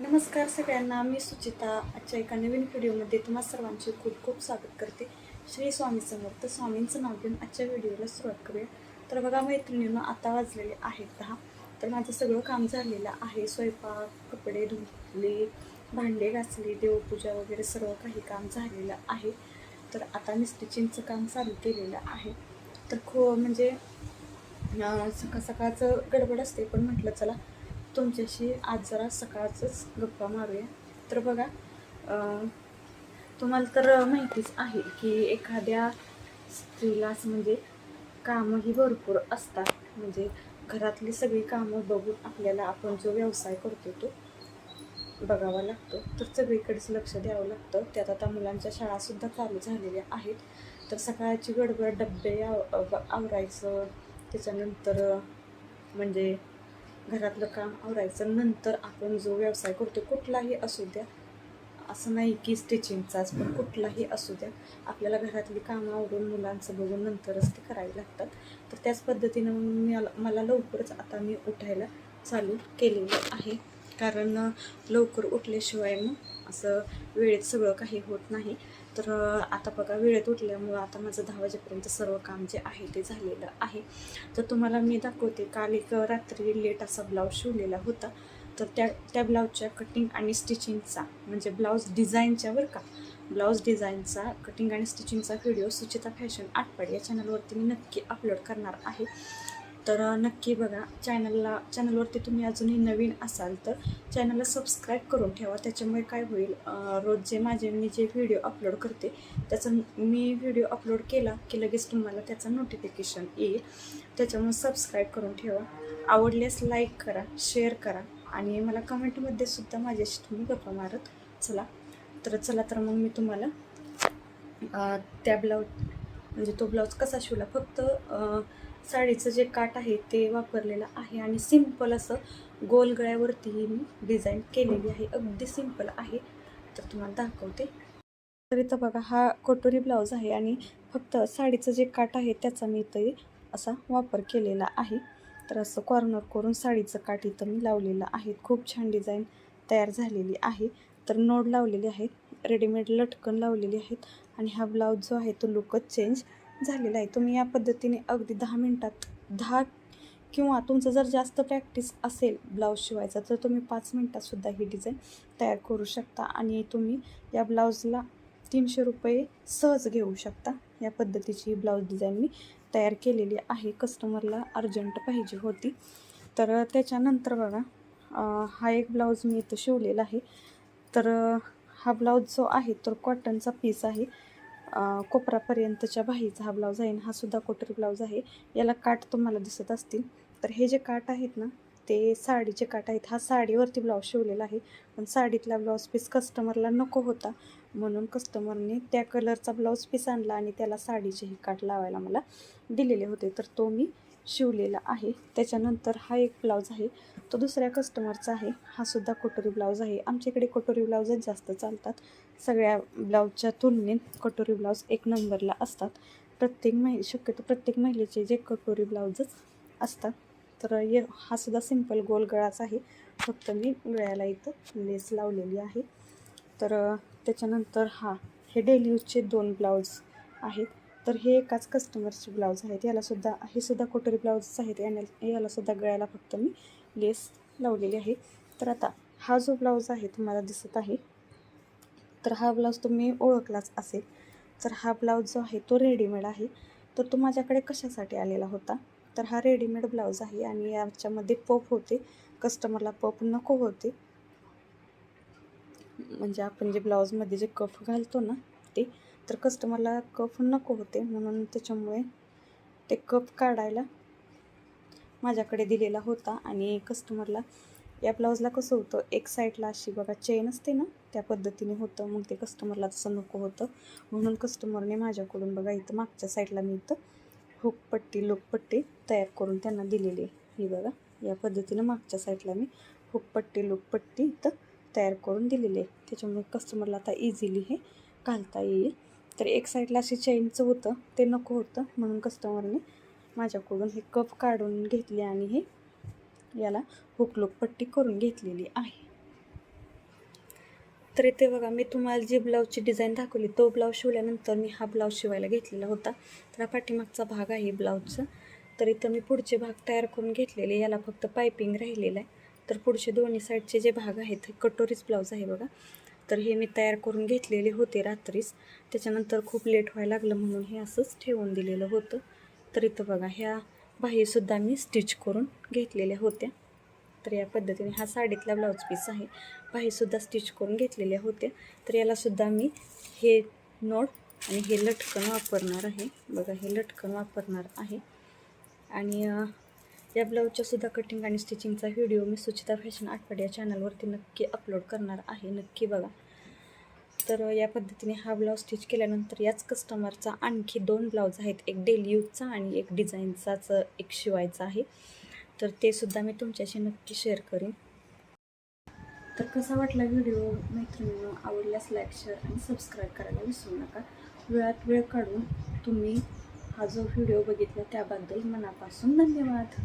नमस्कार सगळ्यांना मी सुचिता. आजच्या एका नवीन व्हिडिओमध्ये तुम्हा सर्वांचे खूप खूप स्वागत करते. श्री स्वामी समर्थ स्वामींचं नाव घेऊन आजच्या व्हिडिओला सुरुवात करूया. तर बघा मैत्रिणीनं आता वाजलेले आहेत दहा. तर माझं सगळं काम झालेलं आहे. स्वयंपाक कपडे धुतले भांडे घासले देवपूजा वगैरे सर्व काही काम झालेलं आहे. तर आता मी स्टिचिंगचं काम चालू केलेलं आहे. तर खो म्हणजे सकाळ सकाळचं गडबड असते पण म्हटलं चला तुमच्याशी आज जरा सकाळचंच गप्पा मारूया. तर बघा तुम्हाला तर माहितीच आहे की एखाद्या स्त्रीलाच म्हणजे कामंही भरपूर असतात. म्हणजे घरातली सगळी कामं बघून आपल्याला आपण जो व्यवसाय करतो तो बघावा लागतो. तर सगळीकडेच लक्ष द्यावं लागतं. त्यात आता मुलांच्या शाळासुद्धा चालू झालेल्या आहेत. तर सकाळची गडबड डब्बे आव- आवरायचं त्याच्यानंतर म्हणजे घरातलं काम आवरायचं नंतर आपण जो व्यवसाय करतो कुठलाही असू द्या. असं नाही की स्टिचिंगचाच पण कुठलाही असू द्या. आपल्याला घरातली कामं आवरून मुलांचं बघून नंतरच ते करावी लागतात. तर त्याच पद्धतीनं मला मला लवकरच आता मी उठायला चालू केलेलं आहे. कारण लवकर उठल्याशिवाय मग असं वेळेत सगळं काही होत नाही. तर आता बघा वेळेत उठल्यामुळं आता माझं दहा वाजेपर्यंत सर्व काम जे आहे ते झालेलं आहे. तर तुम्हाला मी दाखवते काल एक रात्री लेट असा ब्लाऊज शिवलेला होता. तर त्या त्या ब्लाऊजच्या कटिंग आणि स्टिचिंगचा म्हणजे ब्लाऊज डिझाईनच्या बरं का ब्लाऊज डिझाईनचा कटिंग आणि स्टिचिंगचा व्हिडिओ सुचिता फॅशन आटपाड या चॅनलवरती मी नक्की अपलोड करणार आहे. तर नक्की बघा चॅनलला चॅनलवरती तुम्ही अजूनही नवीन असाल तर चॅनलला सबस्क्राईब करून ठेवा. त्याच्यामुळे काय होईल रोज जे माझे मी जे व्हिडिओ अपलोड करते त्याचा मी व्हिडिओ अपलोड केला की लगेच तुम्हाला त्याचं नोटिफिकेशन येईल. त्याच्यामुळे सबस्क्राईब करून ठेवा. आवडल्यास लाईक करा शेअर करा आणि मला कमेंटमध्ये सुद्धा माझ्याशी तुम्ही गप्पा मारत चला. तर चला तर मग मी तुम्हाला त्या ब्लाऊज म्हणजे तो ब्लाऊज कसा शिवला? फक्त साडीचं जे काट आहे ते वापरलेलं आहे आणि सिंपल असं गोल गळ्यावरतीही मी डिझाईन केलेली आहे. अगदी सिंपल आहे. तर तुम्हाला दाखवते. तर इथं बघा हा कटोरी ब्लाऊज आहे आणि फक्त साडीचं जे काट आहे त्याचा मी इथं असा वापर केलेला आहे. तर असं कॉर्नर करून साडीचं काठ इथं मी लावलेलं आहे. खूप छान डिझाईन तयार झालेली आहे. तर नोड लावलेली आहेत. रेडीमेड लटकन लावलेली आहेत. आणि हा ब्लाऊज जो आहे तो लुकच चेंज झालेला आहे. तुम्ही या पद्धतीने अगदी दहा मिनटात दहा किंवा तुमचं जर जास्त प्रॅक्टिस असेल ब्लाऊज शिवायचा तर तुम्ही पाच मिनटातसुद्धा ही डिझाईन तयार करू शकता आणि तुम्ही या ब्लाऊजला तीनशे रुपये सहज घेऊ शकता. या पद्धतीची ब्लाऊज डिझाईन मी तयार केलेली आहे. कस्टमरला अर्जंट पाहिजे होती. तर त्याच्यानंतर बघा हा एक ब्लाऊज मी इथं शिवलेला आहे. तर हा ब्लाऊज जो आहे तर कॉटनचा पीस आहे. कोपरापर्यंतच्या बाहीचा हा ब्लाऊज आहे हा सुद्धा कोटरी ब्लाऊज आहे. याला काठ तुम्हाला दिसत असतील. तर हे जे काठ आहेत ना ते साडीचे काट आहेत. हा साडीवरती ब्लाऊज शिवलेला आहे. पण साडीतला ब्लाऊज पीस कस्टमरला नको होता. म्हणून कस्टमरने त्या कलरचा ब्लाऊज पीस आणला आणि त्याला साडीचेही काठ लावायला मला दिलेले होते. तर तो मी शिवलेला आहे. त्याच्यानंतर हा एक ब्लाऊज आहे. तो दुसऱ्या कस्टमरचा आहे. हा सुद्धा कटोरी ब्लाऊज आहे. आमच्या इकडे कटोरी ब्लाऊजच जास्त चालतात. सगळ्या ब्लाऊजच्या तुलनेत कटोरी ब्लाऊज एक नंबरला असतात. प्रत्येक महि शक्यतो प्रत्येक महिलेचे जे कटोरी ब्लाऊजच असतात तर ये हा सुद्धा सिंपल गोल गळाच आहे. फक्त मी गळ्याला इथं लेस लावलेली आहे. तर त्याच्यानंतर हा हे डेली यूजचे दोन ब्लाऊज आहेत. तर हे एकाच कस्टमरचे ब्लाऊज आहेत. यालासुद्धा हे सुद्धा कोटरी ब्लाऊजच आहेत. याने याला सुद्धा गळ्याला फक्त मी लेस लावलेली आहे. तर आता हा जो ब्लाऊज आहे तुम्हाला दिसत आहे तर हा ब्लाऊज तुम्ही ओळखलाच असेल. तर हा ब्लाऊज जो आहे तो रेडीमेड आहे. तर तो माझ्याकडे कशासाठी आलेला होता? तर हा रेडीमेड ब्लाऊज आहे आणि याच्यामध्ये पप होते. कस्टमरला पप नको होते. म्हणजे आपण जे ब्लाऊजमध्ये जे कफ घालतो ना ते तर कस्टमरला कफ नको होते म्हणून त्याच्यामुळे ते कप काढायला माझ्याकडे दिलेला होता. आणि कस्टमरला या ब्लाऊजला कसं होतं एक साईडला अशी बघा चेन असते ना त्या पद्धतीने होतं. मग ते कस्टमरला तसं नको होतं. म्हणून कस्टमरने माझ्याकडून बघा इथं मागच्या साईडला मी इथं हुकपट्टी लोकपट्टी तयार करून त्यांना दिलेली आहे. ही बघा या पद्धतीनं मागच्या साईडला मी हुकपट्टी लोकपट्टी इथं तयार करून दिलेली आहे. त्याच्यामुळे कस्टमरला आता इझिली हे घालता येईल. तर एक साईडला अशी चेनचं होतं. ते नको होतं म्हणून कस्टमरने माझ्याकडून हे कप काढून घेतले आणि हे याला हुकलोक पट्टी करून घेतलेली आहे. तर इथे बघा मी तुम्हाला जी ब्लाऊजची डिझाईन दाखवली तो ब्लाऊज शिवल्यानंतर मी हा ब्लाऊज शिवायला घेतलेला होता. तर हा पाठीमागचा भाग आहे ब्लाऊजचा तर इथं मी पुढचे भाग तयार करून घेतलेले याला फक्त पायपिंग राहिलेलं आहे. तर पुढचे दोन्ही साईडचे जे भाग आहेत कटोरीच ब्लाऊज आहे बघा. तर हे मी तयार करून घेतलेले होते रात्रीच. त्याच्यानंतर खूप लेट व्हायला लागलं म्हणून हे असंच ठेवून दिलेलं होतं. तर इथं बघा ह्या बाहीसुद्धा मी स्टिच करून घेतलेल्या होत्या. तर या पद्धतीने हा साडीतला ब्लाऊज पीस आहे. बाहीसुद्धा स्टिच करून घेतलेल्या होत्या. तर यालासुद्धा मी हे नोट आणि हे लटकन वापरणार आहे. बघा हे लटकन वापरणार आहे. आणि या ब्लाऊजच्या सुद्धा कटिंग आणि स्टिचिंगचा व्हिडिओ मी सुचिता फॅशन आठवड या चॅनलवरती नक्की अपलोड करणार आहे. नक्की बघा. तर या पद्धतीने हा ब्लाऊज स्टिच केल्यानंतर याच कस्टमरचा आणखी दोन ब्लाऊज आहेत. एक डेली यूजचा आणि एक डिझाईनचाच एक शिवायचा आहे. तर ते सुद्धा मी तुमच्याशी नक्की शेअर करेन. तर कसा वाटला व्हिडिओ मैत्रिणींनो आवडल्यास लाईक शेअर आणि सबस्क्राईब करायला विसरू नका. वेळात वेळ काढून तुम्ही हा जो व्हिडिओ बघितला त्याबद्दल मनापासून धन्यवाद.